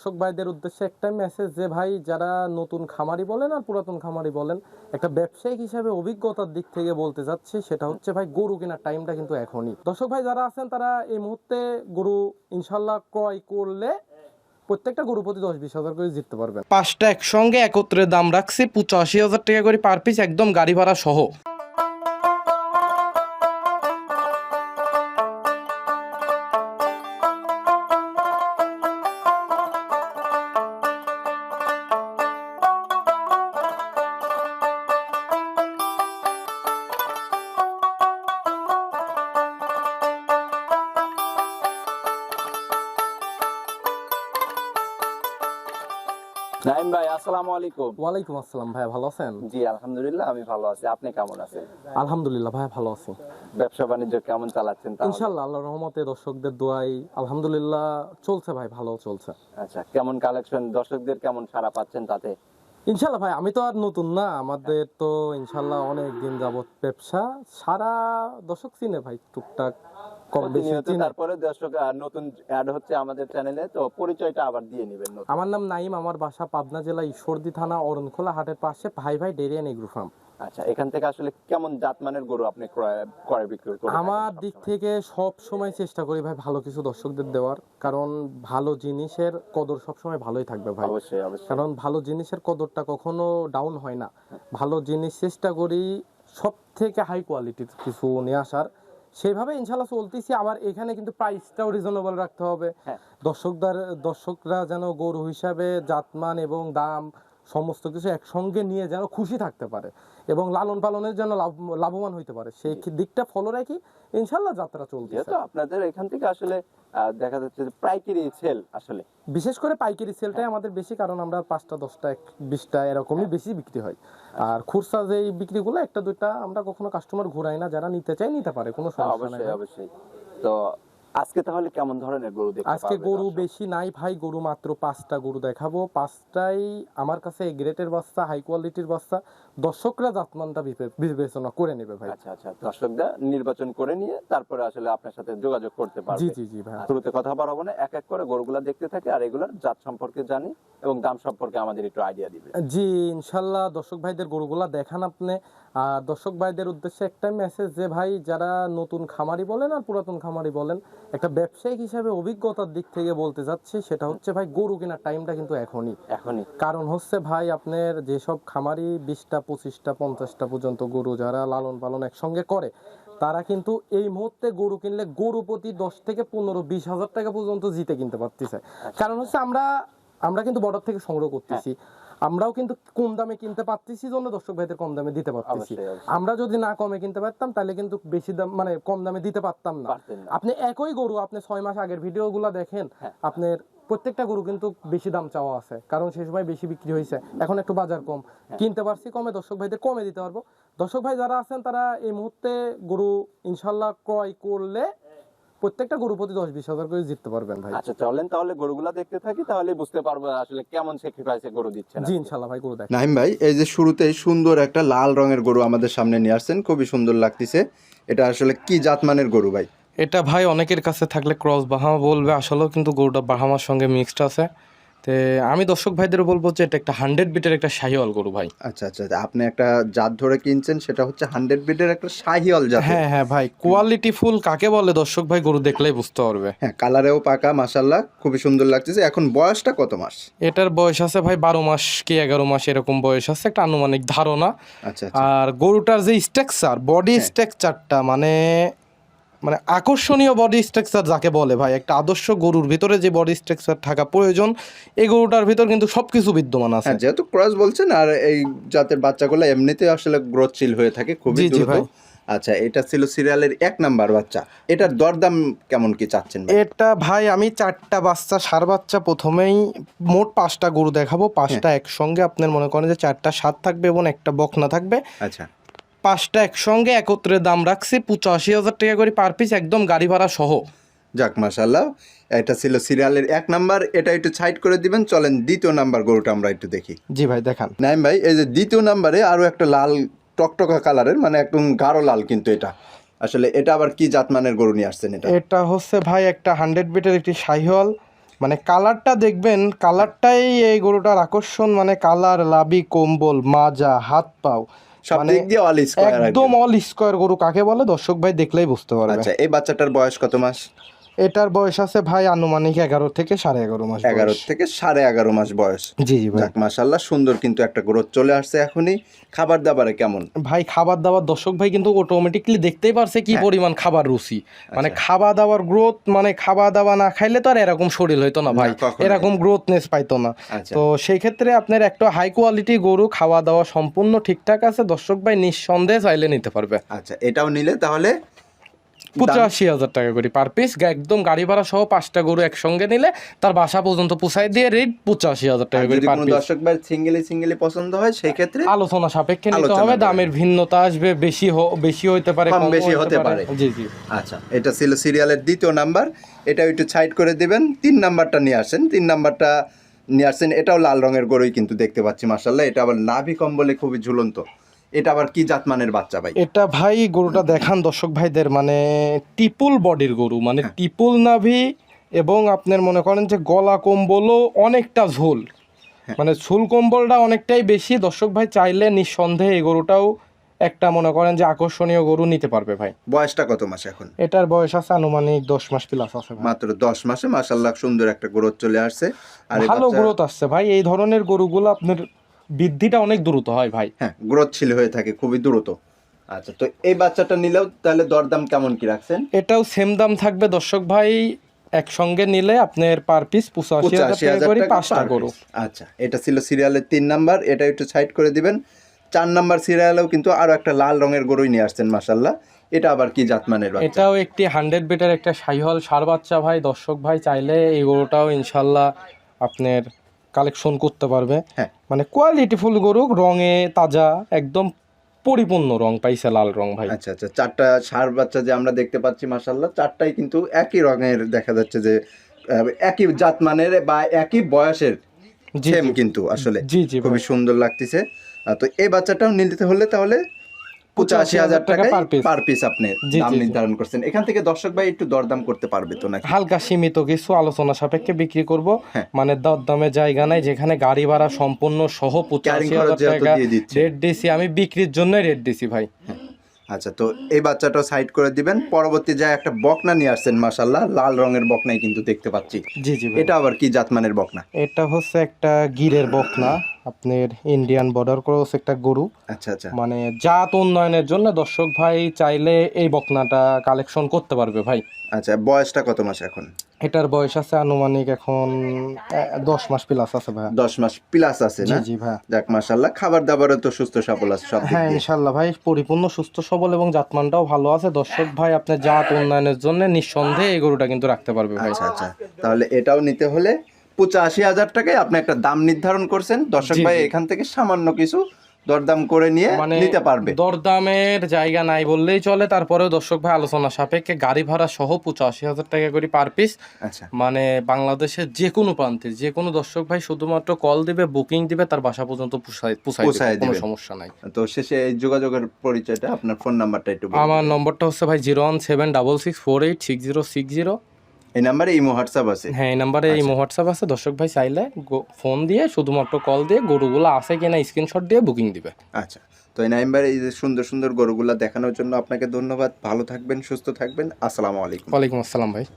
দর্শক ভাইদের উদ্দেশ্যে একটা মেসেজ যে, ভাই, যারা নতুন খামারি বলেন আর পুরাতন খামারি বলেন, একটা ব্যবসায়িক হিসাবে অভিজ্ঞতার দিক থেকে বলতে যাচ্ছি, সেটা হচ্ছে, ভাই, গরু কেনার টাইমটা কিন্তু এখনই। দর্শক ভাই, যারা আছেন, তারা এই মুহূর্তে গরু ইনশাল্লাহ ক্রয় করলে প্রত্যেকটা গরু প্রতি দশ বিশ হাজার করে জিততে পারবেন। পাঁচটা একসঙ্গে একত্রে দাম রাখছি, পঁচাশি হাজার টাকা করে পার পিস একদম গাড়ি ভাড়া সহ। নাইম ভাই আসসালামু আলাইকুম। ওয়ালাইকুম আসসালাম ভাই ভালো আছেন? জি আলহামদুলিল্লাহ আমি ভালো আছি। আপনি কেমন আছেন? আলহামদুলিল্লাহ ভাই ভালো আছি। ব্যবসা বাণিজ্য কেমন চালাচ্ছেন তাহলে? ইনশাল্লাহ আল্লাহ রহমতে দর্শকদের দোয়াই আলহামদুলিল্লাহ চলছে ভাই ভালো চলছে। আচ্ছা কেমন কালেকশন দর্শকদের কেমন সারা পাচ্ছেন তাতে? ইনশাল্লাহ ভাই আমি তো আর নতুন না আমাদের তো ইনশাল্লাহ অনেক দিন যাবত ব্যবসা। সারা দর্শক চিনে ভাই টুকটাক কম বেশি প্রতিনিয়ত চিনে তারপরে দর্শক নতুন অ্যাড হচ্ছে আমাদের চ্যানেলে তো পরিচয়টা আবার দিয়ে নেবেন আমার নাম নাইম আমার বাসা পাবনা জেলা ঈশ্বরদী থানা অরণখোলা হাটের পাশে ভাই ভাই ডেরি অ্যান্ড এগ্রো ফার্ম। আচ্ছা এখান থেকে আসলে কেমন জাতমানের গরু আপনি ক্রয় ক্রয় বিক্রি করেন আমার দিক থেকে সব সময় চেষ্টা করি ভাই ভালো কিছু দর্শকদের দেওয়ার কারণ ভালো জিনিসের কদর সব সময় ভালোই থাকবে ভাই। অবশ্যই অবশ্যই। কারণ ভালো জিনিসের কদরটা কখনো ডাউন হয় না। ভালো জিনিস চেষ্টা করি সব থেকে হাই কোয়ালিটির কিছু নিয়ে আসার সেইভাবে ইনশাল্লাহ চলতেছি। আবার এখানে কিন্তু প্রাইসটাও রিজনেবল রাখতে হবে। দর্শকদার দর্শকদের দর্শকরা যেন গরু হিসাবে জাতমান এবং দাম সমস্ত কিছু একসঙ্গে নিয়ে যেন খুশি থাকতে পারে। এবং লালন পালনের জন্য লাভ- লাভবান হইতে পারে। সেই দিকটা ফলো রাখি ইনশাল্লাহ যাত্রা চলতেছে। যেহেতু আপনাদের এখান থেকে আসলে দেখা যাচ্ছে যে পাইকারি সেল আসলে। বিশেষ করে পাইকারি সেলটাই আমাদের বেশি কারণ আমরা পাঁচটা দশটা বিশটা এরকমই বেশি বিক্রি হয়। আর খুচরা যে বিক্রিগুলো একটা দুইটা আমরা কখনো কাস্টমার ঘুরাই না। যারা নিতে চায় নিতে পারে কোনো সমস্যা নাই অবশ্যই অবশ্যই। তো আজকে তাহলে কেমন ধরনের গরু দেখতে আজকে গরু বেশি নাই ভাই গরু মাত্র পাঁচটা গরু দেখাবো। পাঁচটাই আমার কাছে গ্রেটের বাচ্চা হাই কোয়ালিটির বাচ্চা দর্শকরা জাতমানটা বিবেচনা করে নেবে ভাই। আচ্ছা আচ্ছা দর্শকরা নির্বাচন করে নিয়ে তারপরে আসলে আপনার সাথে যোগাযোগ করতে পারবে। জি জি জি ভাই। শুরুতে কথা বাড়াবো না এক এক করে গরুগুলা দেখতে থাকি আর এগুলোর জাত সম্পর্কে জানি এবং দাম সম্পর্কে আমাদের একটু আইডিয়া দিবে। জি ইনশাল্লাহ দর্শক ভাইদের গরুগুলা দেখান আপনি। আর দর্শক ভাইদের উদ্দেশ্যে একটা মেসেজ যে ভাই যারা নতুন খামারি বলেন আর পুরাতন খামারি বলেন একটা ব্যবসায়িক হিসাবে অভিজ্ঞতার দিক থেকে বলতে যাচ্ছি সেটা হচ্ছে ভাই গরু কেনার টাইমটা কিন্তু এখনই। এখনই। কারণ হচ্ছে ভাই আপনার যেসব খামারি বিশটা পঁচিশটা পঞ্চাশটা পর্যন্ত গরু যারা লালন পালন একসঙ্গে করে তারা কিন্তু এই মুহূর্তে গরু কিনলে গরু প্রতি দশ থেকে পনেরো বিশ হাজার টাকা পর্যন্ত জিতে কিনতে পারতেছে। কারণ হচ্ছে আমরা আমরা কিন্তু বর্ডার থেকে সংগ্রহ করতেছি। আমরাও কিন্তু কম দামে কিনতে পারতেছি জন্য দর্শক ভাইদের কম দামে দিতে পারতেছি। আমরা যদি না কমে কিনতে পারতাম তাহলে কিন্তু বেশি দাম মানে কম দামে দিতে পারতাম না। আপনি একই গরু আপনি ছয় মাস আগের ভিডিওগুলো দেখেন হ্যাঁ। আপনার প্রত্যেকটা গরু কিন্তু বেশি দাম চাওয়া আছে। কারণ সেই সময় বেশি বিক্রি হয়েছে। এখন একটু বাজার কম। হ্যাঁ। কিনতে পারছি কমে দর্শক ভাইদের কমে দিতে পারব। দর্শক ভাই যারা আছেন তারা এই মুহূর্তে গরু ইনশাল্লাহ ক্রয় করলে প্রত্যেকটা গরু প্রতি দশ বিশ হাজার করে জিততে পারবেন ভাই। আচ্ছা চলেন তাহলে গরুগুলা দেখতে থাকি তাহলে বুঝতে পারব আসলে কেমন স্যাক্রিফাইসে গরু দিচ্ছেন জি ইনশাল্লাহ ভাই গরু দেখ নাহিম ভাই এই যে শুরুতেই সুন্দর একটা লাল রঙের গরু আমাদের সামনে নিয়ে আসছেন খুবই সুন্দর লাগতেছে। এটা আসলে কি জাতমানের গরু ভাই? এটা ভাই অনেকের কাছে থাকলে ক্রস বাহামা বলবে আসলেও কিন্তু গরুটা বাহামার সঙ্গে মিক্সড আছে। তে আমি দর্শক ভাইদের বলব যে এটা একটা হান্ড্রেড বিটের একটা শাহিওয়াল গরু ভাই। আচ্ছা আচ্ছা আপনি একটা জাত ধরে কিনছেন সেটা হচ্ছে হান্ড্রেড বিটের একটা শাহিওয়াল জাত। হ্যাঁ হ্যাঁ ভাই কোয়ালিটি ফুল কাকে বলে দর্শক ভাই গরু দেখলেই বুঝতে পারবে। হ্যাঁ কালারেও পাকা মাসাল্লাহ খুবই সুন্দর লাগতেছে। এখন বয়সটা কত মাস? এটার বয়স আছে ভাই বারো মাস কি এগারো মাস এরকম বয়স আছে একটা আনুমানিক ধারণা। আচ্ছা আচ্ছা। আর গরুটার যে স্ট্রাকচার বডি স্ট্রাকচারটা মানে মানে আকর্ষণীয় বডি স্ট্রাকচার যাকে বলে ভাই একটা আদর্শ গরুর ভিতরে যে বডি স্ট্রাকচার থাকা প্রয়োজন এই গরুটার ভিতর কিন্তু সবকিছু বিদ্যমান আছে। হ্যাঁ যেহেতু ক্রস বলছেন আর এই জাতের বাচ্চাগুলো এমনিতে আসলে গ্রোথশীল হয়ে থাকে খুবই দ্রুত ভাই। আচ্ছা এটা ছিল সিরিয়ালের এক নাম্বার বাচ্চা। এটার দরদাম কেমন কি চাচ্ছেন এটা ভাই আমি চারটা বাচ্চা সার বাচ্চা প্রথমেই মোট পাঁচটা গরু দেখাবো পাঁচটা একসঙ্গে। আপনার মনে করেন যে চারটা সাত থাকবে এবং একটা বকনা থাকবে। আচ্ছা। পাঁচটা একসঙ্গে একত্রে দাম রাখছি পঁচাশি হাজার টাকা করে পার পিস একদম গাড়ি ভাড়া সহ। যাক মাশাল্লাহ এটা ছিল সিরিয়ালের এক নাম্বার এটা একটু সাইড করে দিবেন চলেন দ্বিতীয় নাম্বার গরুটা আমরা একটু দেখি। জি ভাই দেখান। নাইম ভাই এই যে দ্বিতীয় নাম্বারে আরও একটা লাল টকটকা কালারের মানে একদম গাঢ় লাল কিন্তু এটা। আসলে এটা আবার কি জাতমানের গরু নিয়ে আসছেন এটা? এটা হচ্ছে ভাই একটা হান্ড্রেড বিটের একটি শাহিওয়াল। মানে কালারটা দেখবেন কালারটাই এই গরুটার আকর্ষণ মানে কালার লাবি কম্বল মাজা হাত পাও মানে একদম অল স্কোয়ার গরু কাকে বলে? দর্শক ভাই দেখলেই বুঝতে পারবে। আচ্ছা এই বাচ্চাটার বয়স কত মাস? এটার বয়স আছে ভাই আনুমানিক এগারো থেকে সাড়ে এগারো মাস এগারো থেকে সাড়ে এগারো মাস বয়স। জি জি ভাই। যাক মাশাল্লাহ সুন্দর কিন্তু একটা গ্রোথ চলে আসছে এখনই। খাবার দাবারে কেমন? ভাই খাবার দাবার দর্শক ভাই কিন্তু অটোমেটিকলি দেখতেই পারছে কি হ্যাঁ। পরিমাণ খাবার রুচি। মানে আচ্ছা। খাওয়া দাওয়ার গ্রোথ মানে খাওয়া দাওয়া না খাইলে তো আর এরকম শরীর হইতো না ভাই। এরকম গ্রোথনেস পাইতো না। আচ্ছা। তো সেই ক্ষেত্রে আপনার একটা হাই কোয়ালিটি গরু খাওয়া দাওয়া সম্পূর্ণ ঠিকঠাক আছে। দর্শক ভাই নিঃসন্দেহে চাইলে নিতে পারবে। আচ্ছা এটাও নিলে তাহলে পঁচাশি হাজার টাকা করে পার পিস একদম গাড়ি ভাড়া সহ পাঁচটা গরু একসঙ্গে নিলে তার বাসা পর্যন্ত পুষাই দিয়ে রেট পঁচাশি হাজার টাকা করে পার পিস দর্শক ভাই সিঙ্গেলি সিঙ্গেলি পছন্দ হয় সেই ক্ষেত্রে আলোচনা সাপেক্ষে নিতে হবে। দামের ভিন্নতা আসবে বেশি বেশি হইতে পারে কম বেশি হতে পারে। জি জি। আচ্ছা এটা ছিল সিরিয়ালের দ্বিতীয় নাম্বার এটা একটু সাইড করে দিবেন। তিন নাম্বারটা নিয়ে আসেন। তিন নাম্বারটা নিয়ে আসেন। এটাও লাল রঙের গরুই কিন্তু দেখতে পাচ্ছি মার্শাল্লাহ এটা আবার নাভি কম্বলে খুবই ঝুলন্ত। এটা আবার কি জাতমানের বাচ্চা ভাই? এটা ভাই গরুটা দেখান দর্শক ভাইদের মানে টিপুল বডির গরু মানে হ্যাঁ। টিপুল নাভি এবং আপনার মনে করেন যে গলা কম্বলও অনেকটা ঝোল। হ্যাঁ। মানে ঝোল কম্বলটা অনেকটাই বেশি দর্শক ভাই চাইলে নিঃসন্দেহে এই গরুটাও একটা মনে করেন যে আকর্ষণীয় গরু নিতে পারবে ভাই। বয়সটা কত মাস এখন? এটার বয়স আছে আনুমানিক দশ মাস প্লাস আছে মাত্র দশ মাসে মাসাল্লাহ সুন্দর একটা গ্রোথ চলে আসছে। আর ভালো গ্রোথ আসছে ভাই এই ধরনের গরুগুলো আপনার বৃদ্ধিটা অনেক দ্রুত হয় ভাই। হ্যাঁ গ্রোথ ছিল হয়ে থাকে খুবই দ্রুত। আচ্ছা তো এই বাচ্চাটা নিলেও তাহলে দরদাম কেমন কি রাখছেন? এটাও সেম দাম থাকবে দর্শক ভাই একসঙ্গে নিলে আপনার পার পিস পঁচাশি হাজার করে পাঁচটা গরু। আচ্ছা এটা ছিল সিরিয়ালের তিন নাম্বার এটা একটু সাইড করে দিবেন। চার নাম্বার সিরিয়ালেও কিন্তু আরও একটা লাল রঙের গরুই নিয়ে আসছেন মাসাল্লাহ এটা আবার কি জাতমানের এটাও একটি হান্ড্রেড বেটার একটা সাইহল সার বাচ্চা ভাই দর্শক ভাই চাইলে এই গরুটাও ইনশাল্লাহ আপনার কালেকশন করতে পারবে। হ্যাঁ। মানে কোয়ালিটিফুল গরু রঙে তাজা একদম পরিপূর্ণ রং পাইছে লাল রং ভাই। আচ্ছা আচ্ছা চারটা ষাঁড় বাচ্চা যে আমরা দেখতে পাচ্ছি মাসাল্লাহ চারটাই কিন্তু একই রঙের দেখা যাচ্ছে যে একই জাতমানের বা একই বয়সের সেম কিন্তু আসলে। জি জি খুবই সুন্দর লাগতেছে। তো এই বাচ্চাটাও নিতে হলে তাহলে পঁচাশি হাজার টাকা। পার পিস আপনি দাম। নির্ধারণ করছেন। এখান থেকে দর্শক ভাই একটু দরদাম করতে পারবে তো নাকি? হালকা সীমিত কিছু আলোচনা সাপেক্ষে বিক্রি করব। হ্যাঁ। মানে দর দামে জায়গা নাই যেখানে গাড়ি ভাড়া সম্পূর্ণ সহ পঁচাশি হাজার টাকা রেট দিছি আমি বিক্রির জন্য রেট দিছি ভাই। আচ্ছা তো এই বাচ্চাটাও সাইড করে দিবেন। পরবর্তী যায় একটা বকনা নিয়ে আসছেন মাসাল্লাহ লাল রঙের বকনাই কিন্তু দেখতে পাচ্ছি। জি জি এটা আবার কি জাতমানের বকনা? এটা হচ্ছে একটা গিরের বকনা। আপনার ইন্ডিয়ান বর্ডার ক্রস একটা গরু। আচ্ছা আচ্ছা। মানে জাত উন্নয়নের জন্য দর্শক ভাই চাইলে এই বকনাটা কালেকশন করতে পারবে ভাই। আচ্ছা বয়সটা কত মাস এখন? এটার বয়স আছে আনুমানিক এখন দশ মাস প্লাস আছে ভাই দশ মাস প্লাস আছে না? জি ভাই যাক মাসাল্লাহ খাবার দাবারও তো সুস্থ সবল আছে সব হ্যাঁ। ইনশাল্লাহ ভাই পরিপূর্ণ সুস্থ সবল এবং জাতমানটাও ভালো আছে। দর্শক ভাই আপনার জাত উন্নয়নের জন্য নিঃসন্দেহে এই গরুটা কিন্তু রাখতে পারবে ভাই। আচ্ছা আচ্ছা। তাহলে এটাও নিতে হলে পঁচাশি হাজার টাকায় আপনি একটা দাম নির্ধারণ করছেন। দর্শক ভাই এখান থেকে সামান্য কিছু দরদাম করে নিয়ে মানে নিতে পারবে। দরদামের জায়গা নাই বললেই চলে তারপরেও দর্শক ভাই আলোচনা সাপেক্ষে গাড়ি ভাড়া সহ পঁচাশি হাজার টাকা করে পার পিস আচ্ছা। মানে বাংলাদেশের যে কোনো প্রান্তে যে কোনো দর্শক ভাই শুধুমাত্র কল দিবে বুকিং দিবে তার বাসা পর্যন্ত পুষায় কোনো সমস্যা নাই। তো শেষে এই যোগাযোগের পরিচয়টা আপনার ফোন নাম্বারটা একটু আমার নম্বরটা হচ্ছে ভাই zero one seven double six four eight six zero six zero এই নাম্বারে ইমো হোয়াটসঅ্যাপ আছে? হ্যাঁ এই নাম্বারে এই হোয়াটসঅ্যাপ আছে। দর্শক ভাই চাইলে ফোন দিয়ে শুধুমাত্র কল দিয়ে গরুগুলো আছে কিনা স্ক্রিনশট দিয়ে বুকিং দিবে। আচ্ছা তো এই নাম্বারে এই যে সুন্দর সুন্দর গরুগুলা দেখানোর জন্য আপনাকে ধন্যবাদ। ভালো থাকবেন সুস্থ থাকবেন। আসসালামু আলাইকুম। ওয়ালাইকুম আসসালাম ভাই।